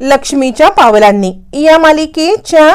लक्ष्मीच्या पावलांनी. या मालिकेच्या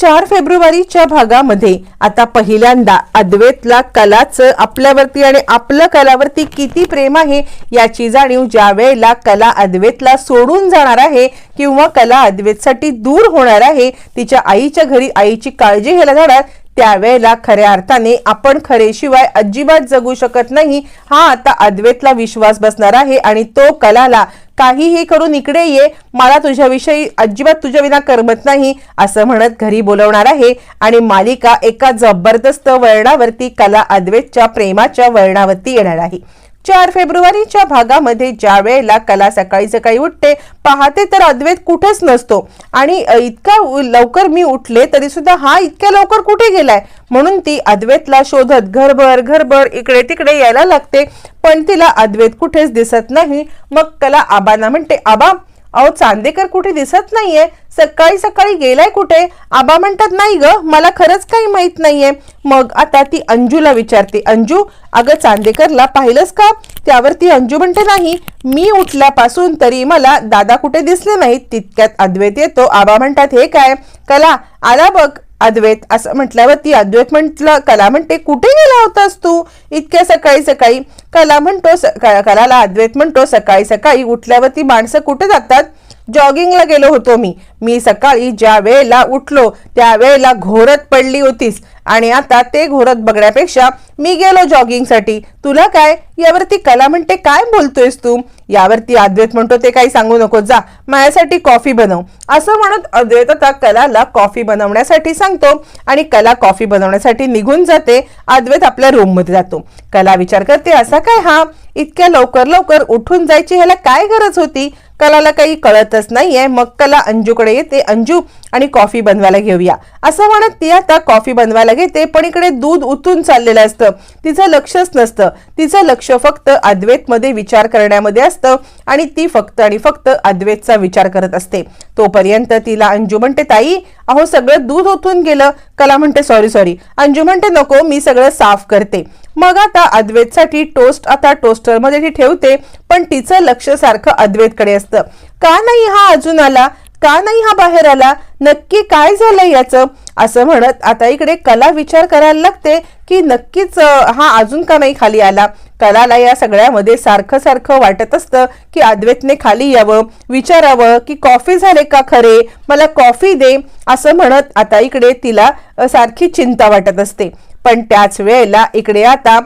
चार फेब्रुवारीच्या भागामध्ये आता पहिल्यांदा अद्वैतला कलाचं आपल्यावरती आणि आपलं कलावरती किती प्रेम आहे याची जाणीव ज्या वेळेला कला अद्वैतला सोडून जाणार आहे किंवा कला अद्वैतसाठी दूर होणार आहे तिच्या आईच्या घरी आईची काळजी घ्यायला जाणार त्यावेळेला खऱ्या अर्थाने आपण खरेशिवाय अजिबात जगू शकत नाही. हा आता अद्वैतला विश्वास बसणार आहे आणि तो कलाला काहीही करून इकडे ये मला तुझ्याविषयी अजिबात तुझ्या विना करमत नाही असं म्हणत घरी बोलवणार आहे. आणि मालिका एका जबरदस्त वळणावरती कला अद्वेतच्या प्रेमाच्या वळणावरती येणार आहे. चार फेब्रुवारीच्या भागामध्ये ज्या वेळेला कला सकाळी सकाळी उठते पाहते तर अद्वैत कुठेच नसतो. आणि इतका उ- लवकर मी उठले तरी सुद्धा हा इतक्या लवकर कुठे गेलाय? म्हणून ती अद्वैतला शोधत घरभर घरभर इकडे तिकडे यायला लागते. पण तिला अद्वैत कुठेच दिसत नाही. मग कला आबांना म्हणते आबा अहो चांदेकर कुठे दिसत नाहीये? सकाळी सकाळी गेलाय कुठे? आबा म्हणतात नाही ग मला खरंच काही माहीत नाहीये. मग आता ती अंजूला विचारते अंजू अगं चांदेकरला पाहिलंस का? त्यावर ती अंजू म्हणते नाही. मी उठल्यापासून तरी मला दादा कुठे दिसले नाहीत? तितक्यात अद्वैत येतो. आबा म्हणतात हे काय? कला आला बघ. अद्वैत असं म्हटल्यावर ती अद्वैत म्हटलं कला म्हणते कुठे गेला होतास तू? इतक्या सकाळी सकाळी कला म्हणतो स- कलाला अद्वैत म्हणतो सकाळी सकाळी उठल्यावरती माणसं कुठे जातात? जॉगिंगला गेलो होतो मी. मी सकाळी ज्या वेळेला उठलो त्यावेळेला घोरत पडली होतीस. आणि आता ते घोरत बघण्यापेक्षा मी गेलो जॉगिंगसाठी. तुला काय? यावरती कला म्हणते काय बोलतोयस तू? यावरती अद्वैत म्हणतो ते काही सांगू नको. जा माझ्यासाठी कॉफी बनव. असं म्हणत अद्वैत आता कलाला कॉफी बनवण्यासाठी सांगतो. आणि कला कॉफी बनवण्यासाठी निघून जाते. अद्वैत आपल्या रूममध्ये जातो. कला विचार करते असा काय हा? इतक्या लवकर लवकर उठून जायची ह्याला काय गरज होती? कलाला काही कळतच नाहीये मग कला अंजूकडे येते. अंजू आणि कॉफी बनवायला घेऊया. असं म्हणत ती आता कॉफी बनवायला घेते. पण इकडे दूध उतून चाललेलं असतं. तिचं लक्षच नसतं. तिचं लक्ष फक्त अद्वेतमध्ये विचार करण्यामध्ये असतं. आणि ती फक्त आणि फक्त अद्वैतचा विचार करत असते. तोपर्यंत तिला अंजू म्हणते ताई अहो सगळं दूध ओतून गेलं. कला म्हणते सॉरी सॉरी. अंजू म्हणते नको मी सगळं साफ करते. मग आता अद्वैतसाठी टोस्ट आता टोस्टरमध्ये ती ठेवते पण तिचं लक्ष सारखं अद्वैतकडे असतं. का नाही हा अजून आला? का नाही हा बाहेर आला? नक्की काय झालं याचं? असं म्हणत आता इकडे कला विचार करायला लागते की नक्कीच हा अजून का नाही खाली आला? कलाला या सगळ्यामध्ये सारखं सारखं वाटत असतं की अद्वैतने खाली यावं विचारावं की कॉफी झाले का खरे? मला कॉफी दे असं म्हणत आता इकडे तिला सारखी चिंता वाटत असते. पण त्याच वेळेला इकडे आता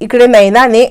इकडे नैनाने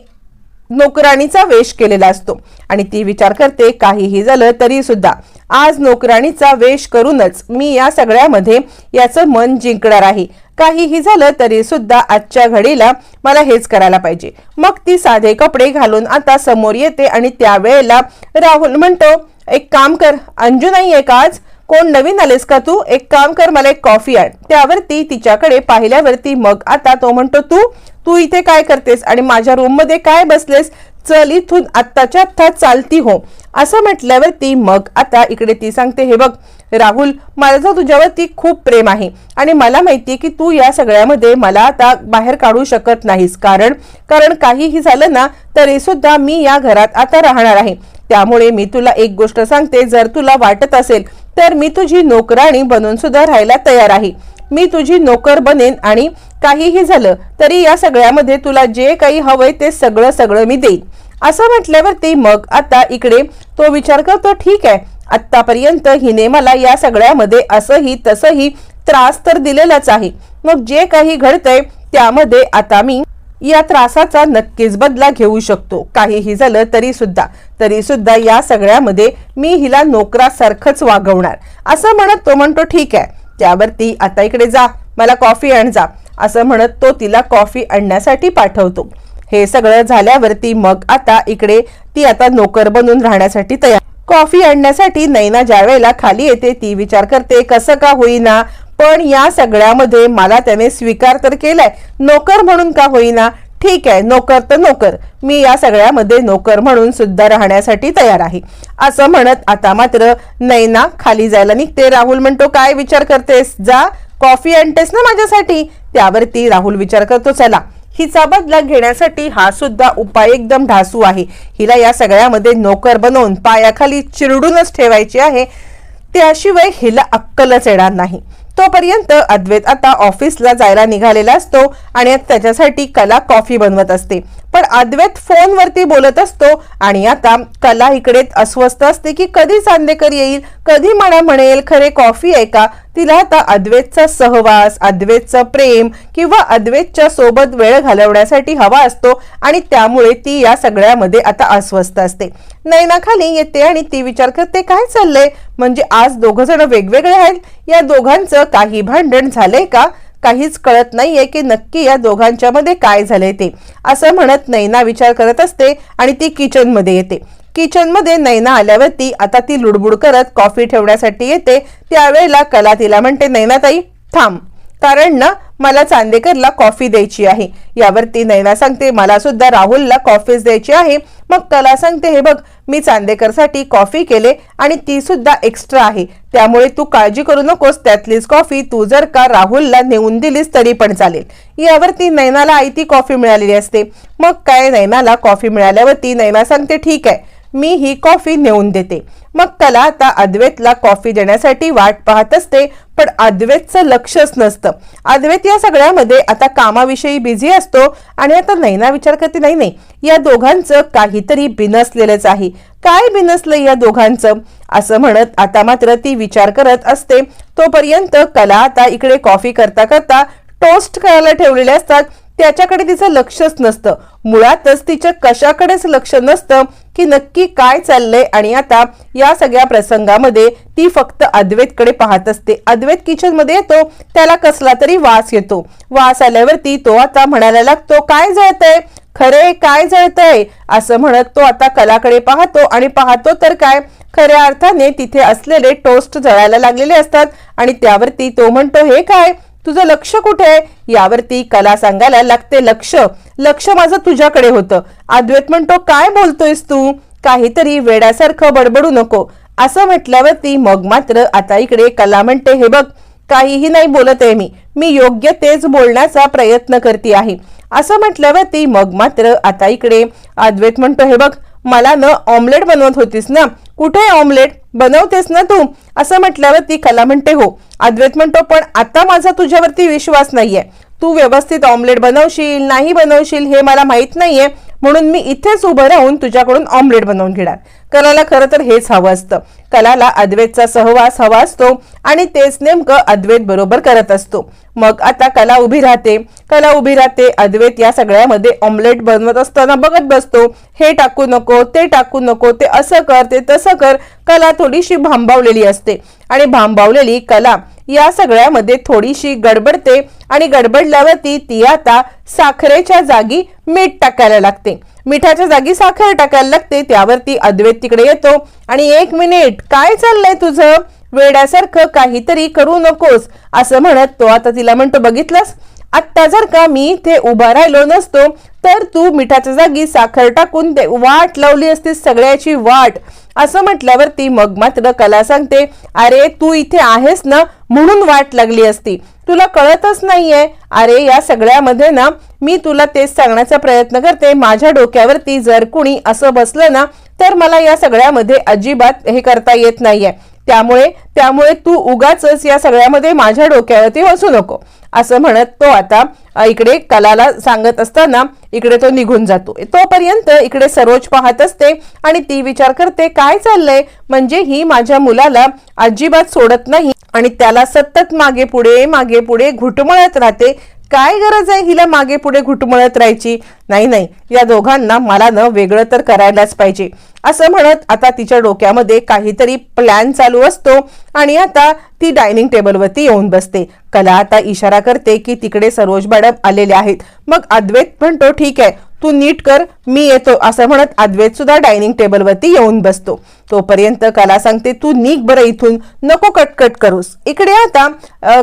नोकराणीचा वेश केलेला असतो. आणि ती विचार करते काहीही झालं तरी सुद्धा. आज नोकराणीचा वेश करूनच मी या सगळ्यामध्ये याचं मन जिंकणार आहे. काहीही झालं तरी सुद्धा आजच्या घडीला मला हेच करायला पाहिजे. मग ती साधे कपडे घालून आता समोर येते आणि त्यावेळेला राहुल म्हणतो एक काम कर अंजू नाही आहे का आज? कोण नवीन आलेस का तू? एक काम कर मला एक कॉफी आण. त्यावरती तिच्याकडे पाहिल्यावरती मग आता तो म्हणतो तू तू इथे काय करतेस आणि माझ्या रूममध्ये काय बसलेस? चल इथून आत्ताच्या आत्ता चालती हो. असं म्हटल्यावरती मग आता इकडे ती सांगते हे बघ राहुल माझं तुझ्यावरती खूप प्रेम आहे आणि मला माहितीये की तू या सगळ्यामध्ये मला आता बाहेर काढू शकत नाहीस. कारण कारण काहीही झालं ना तरी सुद्धा मी या घरात आता राहणार आहे. त्यामुळे मी तुला एक गोष्ट सांगते जर तुला वाटत असेल तर मी तुझी नोकराणी बनून सुद्धा राहायला तयार आहे. मी तुझी नोकर बनेन आणि काहीही झालं तरी या सगळ्यामध्ये तुला जे काही हवंय ते सगळं सगळं मी देईन. असं म्हटल्यावरती मग आता इकडे तो विचार करतो ठीक आहे. आत्तापर्यंत हिने मला या सगळ्यामध्ये असंही तसंही त्रास तर दिलेलाच आहे. मग जे काही घडतंय त्यामध्ये आता मी या त्रासाचा नक्कीच बदला घेऊ शकतो. काहीही झालं तरी सुद्धा तरी सुद्धा या सगळ्यामध्ये मी हिला नोकरासारखंच वागवणार. असं म्हणत तो म्हणतो ठीक आहे. त्यावरती आता इकडे जा. मला कॉफी आण जा. असं म्हणत तो तिला कॉफी आणण्यासाठी पाठवतो. हे सगळं झाल्यावरती मग आता इकडे ती आता नोकर बनून राहण्यासाठी तयार. कॉफी आणण्यासाठी नैना ज्या वेळेला खाली येते ती विचार करते कसं का होईना? पण या सगळ्यामध्ये मला त्याने स्वीकार तर केलाय. नोकर म्हणून का होईना? ठीक आहे नोकर तर नोकर. मी या सगळ्यामध्ये नोकर म्हणून सुद्धा राहण्यासाठी तयार आहे. असं म्हणत आता मात्र नैना खाली जायला निघते. राहुल म्हणतो काय विचार करतेस? जा कॉफी आणतेस ना माझ्यासाठी? त्यावरती राहुल विचार करतो चला. हिचा बदला घेण्यासाठी हा सुद्धा उपाय एकदम ढासू आहे. हिला या सगळ्यामध्ये नोकर बनवून पायाखाली चिरडूनच ठेवायची आहे. त्याशिवाय हिला अक्कलच येणार नाही. तोपर्यंत अद्वैत आता ऑफिसला जायला निघालेला असतो आणि त्याच्यासाठी कला कॉफी बनवत असते. पण अद्वैत फोनवरती बोलत असतो आणि आता कला इकडे अस्वस्थ असते की कधी चांदेकर येईल कधी मला म्हणेल खरे कॉफी आहे का? तिला आता अद्वैतचा सहवास अद्वैतचं प्रेम किंवा अद्वैतच्या सोबत वेळ घालवण्यासाठी हवा असतो आणि त्यामुळे ती या सगळ्यामध्ये आता अस्वस्थ असते. नैना खाली येते आणि ती विचार करते काय चाललंय? म्हणजे आज दोघं जण वेगवेगळे आहेत? या दोघांचं काही भांडण झालंय का? काहीच कळत नाहीये की नक्की या दोघांच्या मध्ये काय झालंय ते. असं म्हणत नैना विचार करत असते आणि ती किचनमध्ये येते. किचनमध्ये नैना आल्यावरती आता ती लुडबुड करत कॉफी ठेवण्यासाठी येते. त्यावेळेला कला तिला म्हणते नैनाताई थांब. कारण ना मला चांदेकरला कॉफी द्यायची आहे. यावरती नैना सांगते मला सुद्धा राहुलला कॉफीच द्यायची आहे. मग कला सांगते हे बघ मी चांदेकरसाठी कॉफी केले आणि ती सुद्धा एक्स्ट्रा आहे. त्यामुळे तू काळजी करू नकोस त्यातलीच कॉफी तू जर का राहुलला नेऊन दिलीस तरी पण चालेल. यावरती नैनाला आई ती कॉफी मिळालेली असते. मग काय नैनाला कॉफी मिळाल्यावरती नैना सांगते ठीक आहे. मी ही कॉफी नेऊन देते. मग कला आता अद्वैतला कॉफी देण्यासाठी वाट पाहत असते पण अद्वैतचं लक्षच नसतं. अद्वैत या सगळ्यामध्ये आता कामाविषयी बिझी असतो आणि आता नैना विचार करते नाही नाही या दोघांचं काहीतरी बिनसलेलंच आहे. काय बिनसलं या दोघांचं? असं म्हणत आता मात्र ती विचार करत असते. तोपर्यंत कला आता इकडे कॉफी करता करता टोस्ट करायला ठेवलेले असतात. त्याच्याकडे तिचं लक्षच नसतं. मुळातच तिच्या कशाकडेच लक्ष नसतं की नक्की काय चाललंय आणि आता या सगळ्या प्रसंगामध्ये ती फक्त अद्वैतकडे पाहत असते. अद्वैत किचनमध्ये येतो त्याला कसला तरी वास येतो. वास आल्यावरती तो आता म्हणायला लागतो काय जळतंय? खरे काय जळतंय? असं म्हणत तो आता कलाकडे पाहतो आणि पाहतो तर काय? खऱ्या अर्थाने तिथे असलेले टोस्ट जळायला लागलेले असतात आणि त्यावरती तो म्हणतो हे काय? तुझं लक्ष कुठे आहे? यावरती कला सांगायला लागते लक्ष. लक्ष माझं तुझ्याकडे होतं. अद्वैत म्हणतो काय बोलतोयस तू? काहीतरी वेड्यासारखं बडबडू नको. असं म्हटल्यावरती मग मात्र आता इकडे कला म्हणते हे बघ काहीही नाही बोलत आहे मी. मी योग्य तेच बोलण्याचा प्रयत्न करते आहे. असं म्हटल्यावरती मग मात्र आता इकडे अद्वैत म्हणतो हे बघ मला न ऑमलेट बनवत होतीस ना? कुठे ऑमलेट बनवतेस ना तू? असं म्हटल्यावर ती कला म्हणते हो. अद्वैत म्हणतो पण आता माझा तुझ्यावरती विश्वास नाहीये. तू व्यवस्थित ऑमलेट बनवशील नाही बनवशील हे मला माहीत नाहीये. म्हणून मी इथेच उभं राहून तुझ्याकडून ऑमलेट बनवून घेणार. कलाला खरं तर हेच हवं असतं. कलाला अद्वैतचा सहवास हवा असतो आणि तेच नेमकं अद्वैत बरोबर करत असतो. मग आता कला उभी राहते. कला उभी राहते अद्वैत या सगळ्यामध्ये ऑमलेट बनवत असताना बघत बसतो. हे टाकू नको ते टाकू नको ते असं कर ते तसं कर. कला थोडीशी भांबावलेली असते. आणि भांबावलेली कला या सगळ्यामध्ये थोडीशी गडबडते आणि गडबडल्यावरती ती आता साखरेच्या जागी मीठ टाकायला लागते. मिठाच्या जागी साखर टाकायला लागते त्यावरती अद्वैत तिकडे येतो. आणि एक मिनिट काय चाललंय तुझं? वेड्यासारखं काहीतरी करू नकोस असं म्हणत तो आता तिला म्हणतो बघितलंस? आत्ता जर का मी इथे उभा राहिलो नसतो तर तू मिठाच्या जागी साखर टाकून ते वाट लावली असतीस सगळ्याची वाट. असं म्हटल्यावर ती मग मात्र कला सांगते अरे तू इथे आहेस ना म्हणून वाट लागली असती. तुला कळतच नाहीये. अरे या सगळ्यामध्ये ना मी तुला तेच सांगण्याचा प्रयत्न करते. माझ्या डोक्यावरती जर कुणी असं बसलं ना तर मला या सगळ्यामध्ये अजिबात हे करता येत नाहीये. त्यामुळे त्यामुळे तू उगाच या सगळ्यामध्ये माझ्या डोक्यावरती बसू नको. असं म्हणत तो आता इकडे कलाला सांगत असताना इकडे तो निघून जातो. तोपर्यंत इकडे सरोज पाहत असते आणि ती विचार करते काय चाललंय? म्हणजे ही माझ्या मुलाला अजिबात सोडत नाही आणि त्याला सतत मागे पुढे मागे पुढे घुटमळत राहते. काय गरज आहे हिला मागे पुढे घुटमळत राहायची? नाही नाही. या दोघांना मला न वेगळं तर करायलाच पाहिजे. असं म्हणत आता तिच्या डोक्यामध्ये काहीतरी प्लॅन चालू असतो आणि आता ती डायनिंग टेबलवरती येऊन बसते. कला आता इशारा करते की तिकडे सरोज मॅडम आलेले आहेत. मग अद्वैत म्हणतो ठीक आहे. तू नीट कर मी येतो असं म्हणत अद्वैत सुद्धा डायनिंग टेबलवरती येऊन बसतो. तोपर्यंत कला सांगते तू नीक बरं इथून नको कटकट करूस. इकडे आता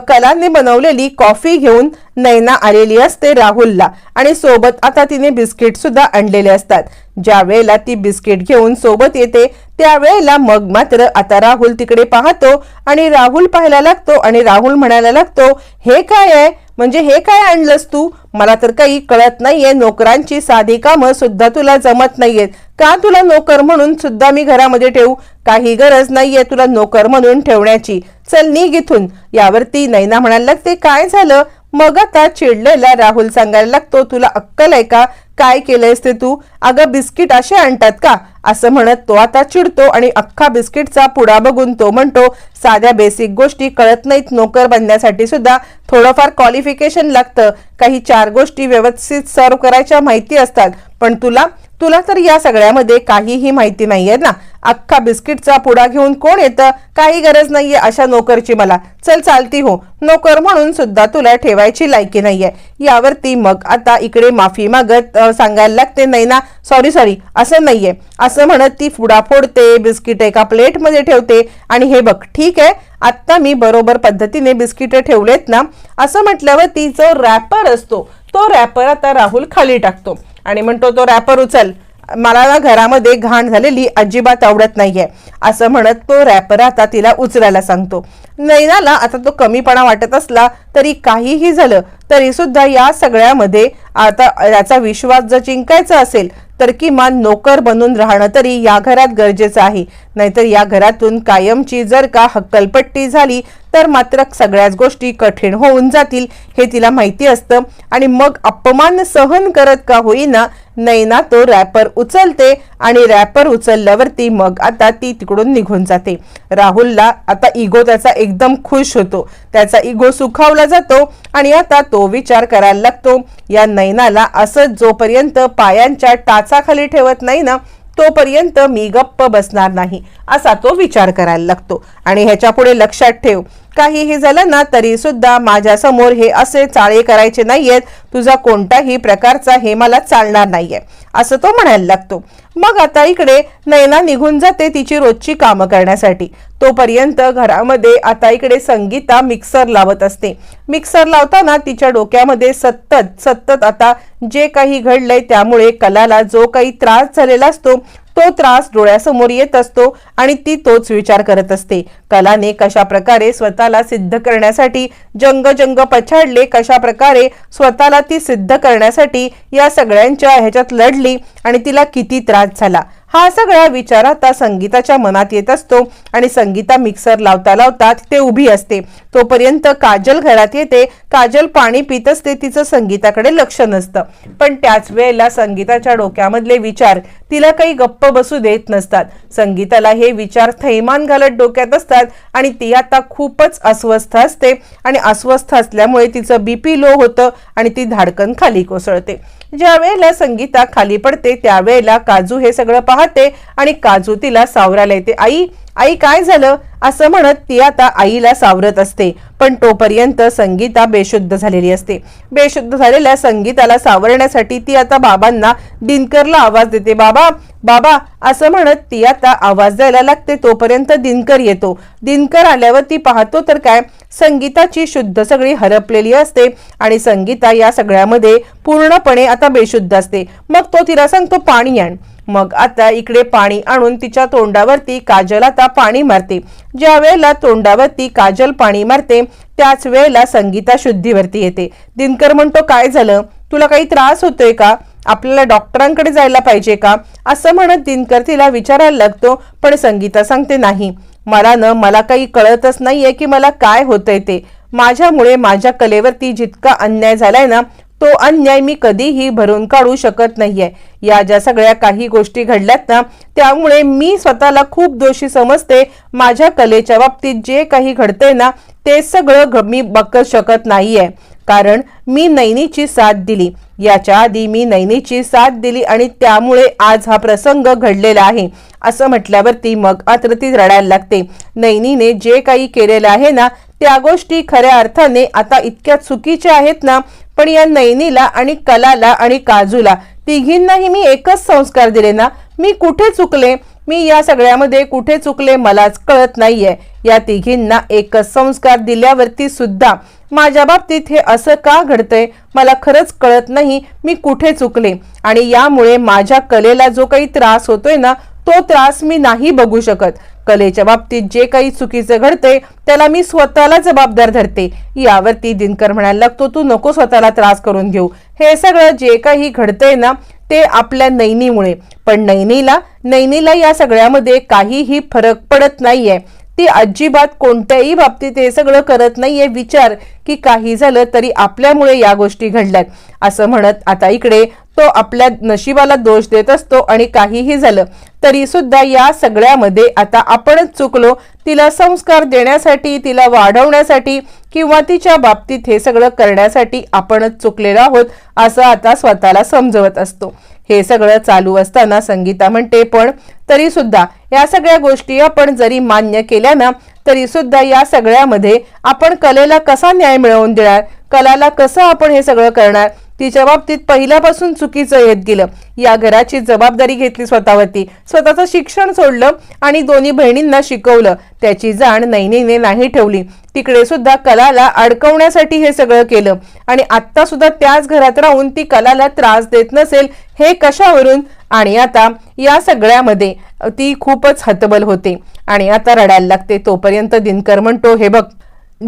कलाने बनवलेली कॉफी घेऊन नैना आलेली असते राहुलला आणि सोबत आता तिने बिस्किट सुद्धा आणलेले असतात. ज्या वेळेला ती बिस्किट घेऊन सोबत येते त्यावेळेला मग मात्र आता राहुल तिकडे पाहतो आणि राहुल पाहायला लागतो आणि राहुल म्हणायला लागतो हे काय आहे? म्हणजे हे काय आणलंस तू? मला तर काही कळत नाहीये. नोकरांची साधी कामं सुद्धा तुला जमत नाहीयेत. का तुला नोकर म्हणून सुद्धा मी घरामध्ये ठेवू? काही गरज नाहीये तुला नोकर म्हणून ठेवण्याची. चल निघ इथून. यावरती नैना म्हणाल ते काय झालं? मग आता चिडलेला राहुल सांगायला लागतो तुला अक्कल आहे का? काय केलंयस ते तू? अगं बिस्किट असे आणतात का? असं म्हणत तो आता चिडतो आणि अख्खा बिस्किटचा पुडा बघून तो म्हणतो साध्या बेसिक गोष्टी कळत नाहीत. नोकर बनण्यासाठी सुद्धा थोडंफार क्वालिफिकेशन लागतं. काही चार गोष्टी व्यवस्थित सर्व करायच्या माहिती असतात. पण तुला तुला तर या सगळ्यामध्ये काहीही माहिती नाहीये ना? अख्खा बिस्किटचा पुडा घेऊन कोण येतं? काही गरज नाहीये अशा नोकरची मला. चल चालती हो. नोकर म्हणून सुद्धा तुला ठेवायची लायकी नाहीये. यावरती मग आता इकडे माफी मागत सांगायला लागते नाही ना सॉरी सॉरी असं नाहीये. असं म्हणत ती फुडा फोडते बिस्किट एका प्लेटमध्ये ठेवते. आणि हे बघ ठीक आहे? आत्ता मी बरोबर पद्धतीने बिस्किट ठेवलेत ना असं म्हटल्यावर ती जो रॅपर असतो तो रॅपर आता राहुल खाली टाकतो. आणि म्हणतो तो रॅपर उचल. मला ना घरामध्ये घाण झालेली अजिबात आवडत नाहीये. असं म्हणत तो रॅपर आता तिला उचलायला सांगतो. नैनाला आता तो कमीपणा वाटत असला तरी काहीही झालं तरी सुद्धा या सगळ्यामध्ये आता याचा विश्वास जर जिंकायचा असेल तर किमान नोकर बनून राहणं तरी या घरात गरजेचं आहे. नाहीतर या घरातून कायमची जर का हक्कलपट्टी झाली तर मात्र सगळ्याच गोष्टी कठीण होऊन जातील हे तिला माहिती असतं. आणि मग अपमान सहन करत का होईना नैना तो रॅपर उचलते आणि रॅपर उचलल्यावरती मग आता ती तिकडून निघून जाते. राहुलला आता इगो त्याचा एकदम खुश होतो. त्याचा इगो सुखावला जातो आणि आता तो विचार करायला लागतो या नैनाला असं जोपर्यंत पायांच्या टाचाखाली ठेवत नाही ना तोपर्यंत मी गप्प बसणार नाही असा तो विचार करायला लागतो. आणि ह्याच्या पुढे लक्षात ठेव काहीही झालं ना तरी सुद्धा माझ्यासमोर हे असे चाळे करायचे नाहीयेत. तुझा कोणताही प्रकारचा हे मला चालणार नाहीये असं तो म्हणायला लागतो. मग आता इकडे नैना निघून जाते तिची रोजची कामं करण्यासाठी. तोपर्यंत घरामध्ये आता इकडे संगीता मिक्सर लावत असते. मिक्सर लावताना तिच्या डोक्यामध्ये सतत सतत आता जे काही घडलंय त्यामुळे कलाला जो काही त्रास झालेला असतो तो त्रास डोळ्यासमोर येत असतो आणि ती तोच विचार करत असते. कलाने कशा प्रकारे स्वतःला सिद्ध करण्यासाठी जंग जंग पछाडले कशा प्रकारे स्वतःला ती सिद्ध करण्यासाठी या सगळ्यांच्या ह्याच्यात लढली आणि तिला किती त्रास झाला. हा सगळा विचार आता संगीताच्या मनात येत असतो आणि संगीता मिक्सर लावता लावता ते उभी असते. तोपर्यंत काजल घरात येते. काजल पाणी पित असते तिचं संगीताकडे लक्ष नसतं. पण त्याच वेळेला संगीताच्या डोक्यामधले विचार तिला काही गप्प बसू देत नसतात. संगीताला हे विचार थैमान घालत डोक्यात असतात आणि ती आता खूपच अस्वस्थ असते आणि अस्वस्थ असल्यामुळे तिचं बीपी लो होतं आणि ती धाडकन खाली कोसळते. ज्यावेळेला संगीता खाली पडते त्यावेळेला काजू हे सगळं पाहते आणि काजू तिला सावरायला येते आई आई काय झालं? असं म्हणत ती आता आईला सावरत असते. पण तोपर्यंत संगीता बेशुद्ध झालेली असते. बेशुद्ध झालेल्या संगीताला सावरण्यासाठी ती आता बाबांना दिनकरला आवाज देते बाबा बाबा असं म्हणत ती आता आवाज द्यायला लागते. तोपर्यंत दिनकर येतो. दिनकर आल्यावर ती पाहतो तर काय संगीताची शुद्ध सगळी हरपलेली असते आणि संगीता या सगळ्यामध्ये पूर्णपणे आता बेशुद्ध असते. मग तो तिला सांगतो पाणी आण. मग आता इकडे पाणी आणून तिच्या तोंडावरती काजल आता पाणी मारते. ज्या वेळेला तोंडावरती काजल पाणी मारते त्याच वेळेला संगीता शुद्धीवरती येते. दिनकर म्हणतो काय झालं? तुला काही त्रास होतोय का? आपल्याला डॉक्टरांकडे जायला पाहिजे का? असं म्हणत दिनकर तिला विचारायला लागतो पण संगीता सांगते नाही. मला न मला काही कळतच नाहीये की मला काय होतंय ते. माझ्यामुळे माझ्या कलेवरती जितका अन्याय झालाय ना तो अन्याय मी कधीही भरून काढू शकत नाहीये. या ज्या सगळ्या काही गोष्टी घडल्यात ना त्यामुळे मी स्वतःला खूप दोषी समजते. माझ्या कलेच्या बाबतीत जे काही घडतंय ना ते सगळं मी बघत शकत नाहीये. कारण मी नैनीची साथ दिली. याच्या आधी मी नैनीची साथ दिली आणि त्यामुळे आज हा प्रसंग घडलेला आहे. असं म्हटल्यावरती मग मात्र ती रडायला लागते. नैनीने जे काही केलेलं आहे ना त्या गोष्टी खऱ्या अर्थाने आता इतक्या चुकीच्या आहेत ना पण या नैनीला आणि कलाला आणि काजूला तिघींनाही मी एकच संस्कार दिले ना मी कुठे चुकले? मी या सगळ्यामध्ये कुठे चुकले मलाच कळत नाहीये. या तिघींना एकच संस्कार दिल्यावरती सुद्धा माझ्या बाबतीत हे असं का घडतंय मला खरंच कळत नाही मी कुठे चुकले. आणि यामुळे माझ्या कलेला जो काही त्रास होतोय ना तो त्रास मी नाही बघू शकत. कलेच्या बाबतीत जे काही चुकीचं घडते त्याला मी स्वतःला जबाबदार धरते. यावरती दिनकर म्हणायला लागतो तू नको स्वतःला त्रास करून घेऊ. हे सगळं जे काही घडतंय ना ते आपल्या नैनीमुळे. पण नैनीला नैनीला या सगळ्यामध्ये काहीही फरक पडत नाहीये. ती अजिबात कोणत्याही बाबतीत हे सगळं करत नाहीये. विचार की काही झालं तरी आपल्यामुळे या गोष्टी घडल्यात. असं म्हणत आता इकडे तो आपल्या नशिबाला दोष देत असतो आणि काहीही झालं तरी सुद्धा या सगळ्यामध्ये आता आपणच चुकलो. तिला संस्कार देण्यासाठी तिला वाढवण्यासाठी किंवा तिच्या बाबतीत हे सगळं करण्यासाठी आपणच चुकलेलो आहोत असं आता स्वतःला समजवत असतो. हे सगळं चालू असताना संगीता म्हणते पण तरी सुद्धा या सगळ्या गोष्टी आपण जरी मान्य केल्या ना तरी सुद्धा या सगळ्यामध्ये आपण कलेला कसा न्याय मिळवून देणार? कलाला कसं आपण हे सगळं करणार? तिच्या बाबतीत पहिल्यापासून चुकीचं येत गेलं. या घराची जबाबदारी घेतली स्वतःवरती. स्वतःचं शिक्षण सोडलं आणि दोन्ही बहिणींना शिकवलं. त्याची जाण नैनीने नाही ठेवली. तिकडे सुद्धा कलाला अडकवण्यासाठी हे सगळं केलं. आणि आत्ता सुद्धा त्याच घरात राहून ती कलाला त्रास देत नसेल हे कशावरून? आणि आता या सगळ्यामध्ये ती खूपच हतबल होते. आणि आता रडायला लागते. तोपर्यंत दिनकर म्हणतो हे बघ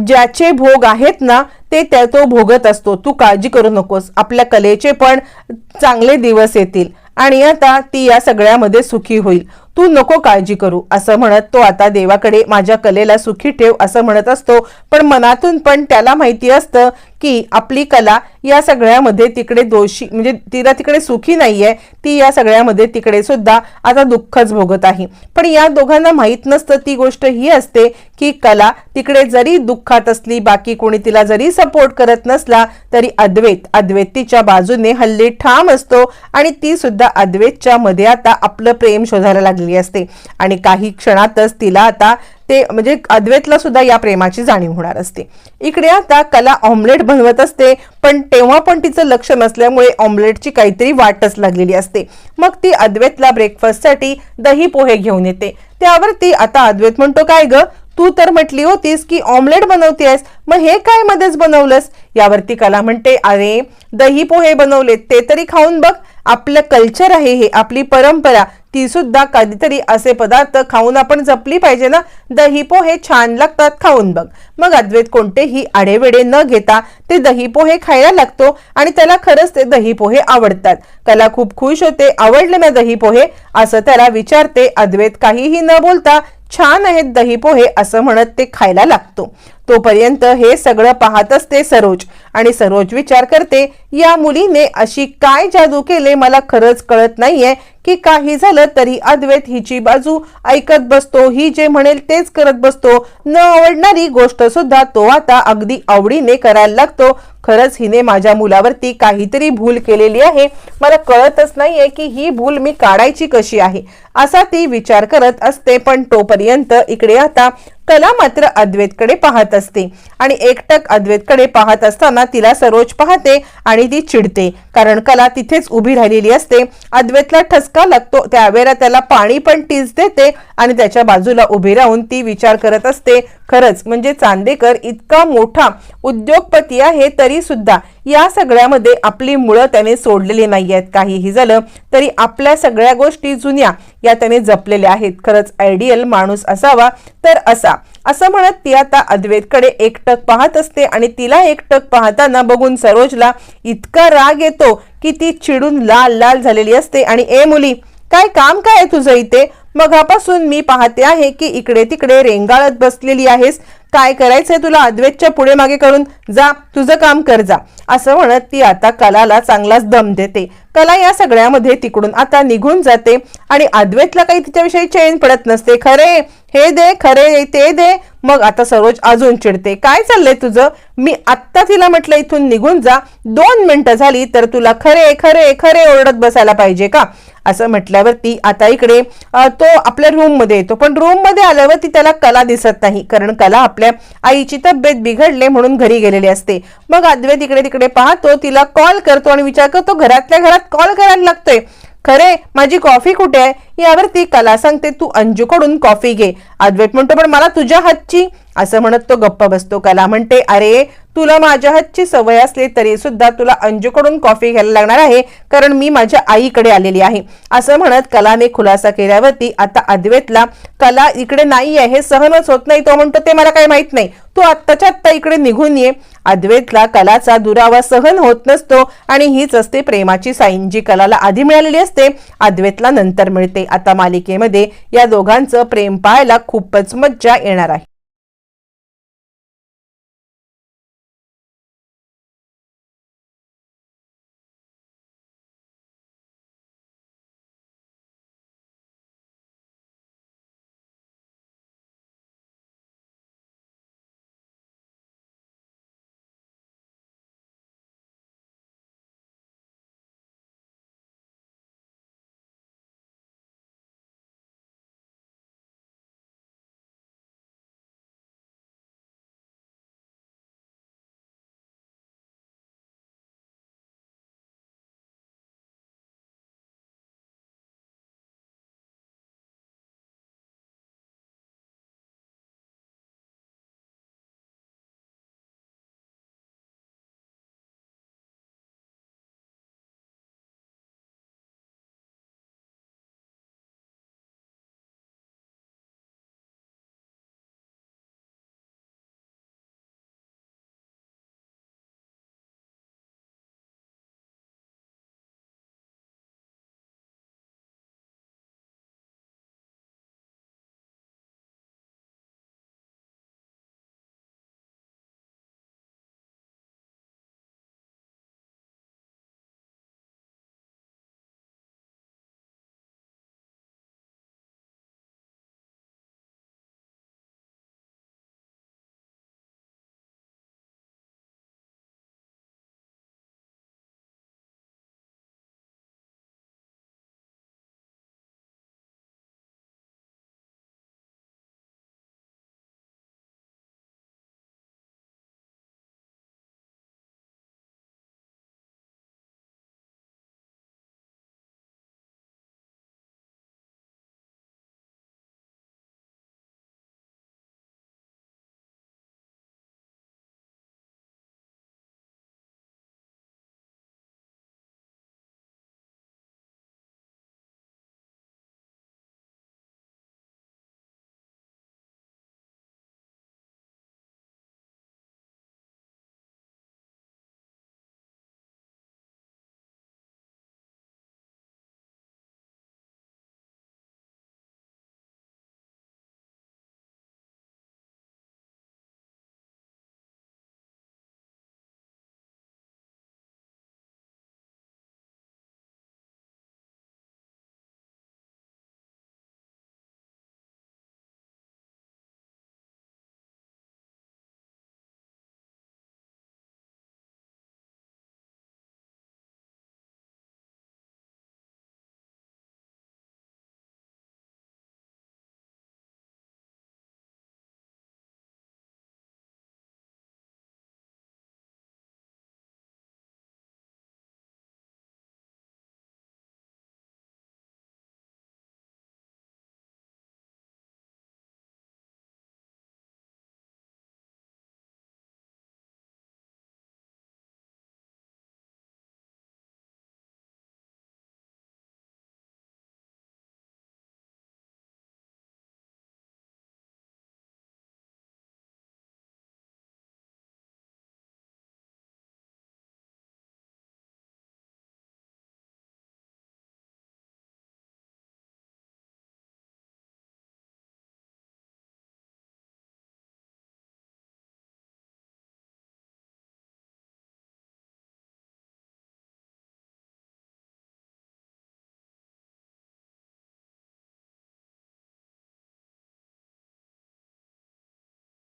ज्याचे भोग आहेत ना ते त्या तो भोगत असतो. तू काळजी करू नकोस. आपल्या कलेचे पण चांगले दिवस येतील. आणि आता ती या सगळ्यामध्ये सुखी होईल. तू नको काळजी करू असं म्हणत तो आता देवाकडे माझ्या कलेला सुखी ठेव असं म्हणत असतो. पण मनातून पण त्याला माहिती असतं की आपली कला या सगळ्यामध्ये तिकडे दोषी म्हणजे तिला तिकडे सुखी नाहीये ती या सगळ्यामध्ये तिकडे सुद्धा आता दुःखच भोगत आहे. पण या दोघांना माहीत नसतं ती गोष्ट ही असते की कला तिकडे जरी दुःखात असली बाकी कोणी तिला जरी सपोर्ट करत नसला तरी अद्वैत अद्वैत तिच्या बाजूने हल्ली ठाम असतो आणि ती सुद्धा अद्वैतच्या मध्ये आता आपलं प्रेम शोधायला लागली असते. आणि काही क्षणातच तिला आता ते म्हणजे अद्वैतला सुद्धा या प्रेमाची जाणीव होणार असते. इकडे आता कला ऑमलेट बनवत असते पण तेव्हा पण तिचं लक्ष नसल्यामुळे ऑमलेटची काहीतरी वाटच लागलेली असते. मग ती अद्वैतला ब्रेकफास्टसाठी दही पोहे घेऊन येते. त्यावरती आता अद्वैत म्हणतो काय ग? तू तर म्हटली होतीस की ऑमलेट बनवतेस मग हे काय मध्येच बनवलंस? यावरती कला म्हणते अरे दही पोहे बनवले ते तरी खाऊन बघ. आपलं कल्चर आहे हे आपली परंपरा. ती सुद्धा कधीतरी असे पदार्थ खाऊन आपण जपली पाहिजे ना? दही पोहे छान लागतात खाऊन बघ. मग अद्वैत कोणतेही आडेवेडे न घेता ते दही पोहे खायला लागतो आणि त्याला खरंच ते दही पोहे आवडतात. कला खूप खुश होते आवडले ना दही पोहे असं त्याला विचारते अद्वैत काहीही न बोलता छान आहेत दही पोहे असं म्हणत ते खायला लागतो. तोपर्यंत हे सगळं पाहत असते सरोज. आणि सरोज विचार करते या मुलीने अशी काय जादू केले मला खरंच कळत नाहीये की काही झालं तरी अद्वैत हिची बाजू ऐकत बसतो. ही जे म्हणेल तेच करत बसतो. न आवडणारी गोष्ट सुद्धा तो आता अगदी आवडीने करायला लागतो. खरंच हिने माझ्या मुलावरती काहीतरी भूल केलेली आहे. मला कळतच नाहीये की ही भूल मी काढायची कशी आहे. असा ती विचार करत असते पण तोपर्यंत इकडे आता कला मात्र अद्वैतकडे पाहत असते. आणि एकटक अद्वैतकडे पाहत असताना तिला सरोज पाहते आणि ती चिडते. कारण कला तिथेच उभी राहिलेली असते. अद्वैतला ठसका लागतो. त्यावेळेला त्याला पाणी पण टीच देते आणि त्याच्या बाजूला उभी राहून ती विचार करत असते. खरंच म्हणजे चांदेकर इतका मोठा उद्योगपती आहे तरी सुद्धा या सगळ्यामध्ये आपली मुळं त्याने सोडलेली नाही आहेत काहीही झालं तरी आपल्या सगळ्या गोष्टी जुन्या या त्याने जपलेल्या आहेत. खरंच आयडियल माणूस असावा तर असा. असं म्हणत ती आता अद्वैतकडे एकटक पाहत असते आणि तिला एकटक पाहताना बघून सरोजला इतका राग येतो की ती चिडून लाल लाल झालेली असते. आणि ए मुली काय काम काय आहे तुझं इथे? मगापासून मी पाहते आहे की इकडे तिकडे रेंगाळत बसलेली आहेस. काय करायचंय तुला अद्वैतच्या पुढे मागे करून? जा तुझं काम कर जा. असं म्हणत ती आता कलाला चांगलाच दम देते. कला या सगळ्यामध्ये तिकडून आता निघून जाते. आणि अद्वैतला काही तिच्याविषयी चैन पडत नसते. खरे हे दे खरे ते दे. मग आता सरोज अजून चिडते. काय चाललंय तुझं? मी आत्ता तिला म्हटलं इथून निघून जा. दोन मिनिटं झाली तर तुला खरे खरे खरे ओरडत बसायला पाहिजे का? असं म्हटल्यावरती आता इकडे तो आपल्या रूममध्ये येतो. पण रूममध्ये आल्यावरती त्याला कला दिसत नाही. कारण कला आपल्या आईची तब्येत बिघडले म्हणून घरी गेलेली असते. मग अद्वैत इकडे तिकडे पाहतो तिला कॉल करतो आणि विचार करतो घरातल्या घरात कॉल करायला लागतोय. खरे माझी कॉफी कुठे आहे? यावरती कला सांगते तू अंजूकडून कॉफी घे. अद्वैत म्हणतो पण मला तुझ्या हातची. असं म्हणत तो गप्प बसतो. कला म्हणते अरे तुला माझ्या हातची सवय असली तरी सुद्धा तुला अंजूकडून कॉफी घ्यायला लागणार आहे कारण मी माझ्या आईकडे आलेली आहे. असं म्हणत कलाने खुलासा केल्यावरती आता अद्वैतला कला इकडे नाही आहे हे सहनच होत नाही तो म्हणतो ते मला काही माहीत नाही. तू आत्ताच्या आत्ता इकडे निघून ये. अद्वैतला कलाचा दुरावा सहन होत नसतो आणि हीच असते प्रेमाची साईन जी कलाला आधी मिळालेली असते अद्वैतला नंतर मिळते. आता मालिकेमध्ये या दोघांचं प्रेम पाहायला खूपच मज्जा येणार आहे.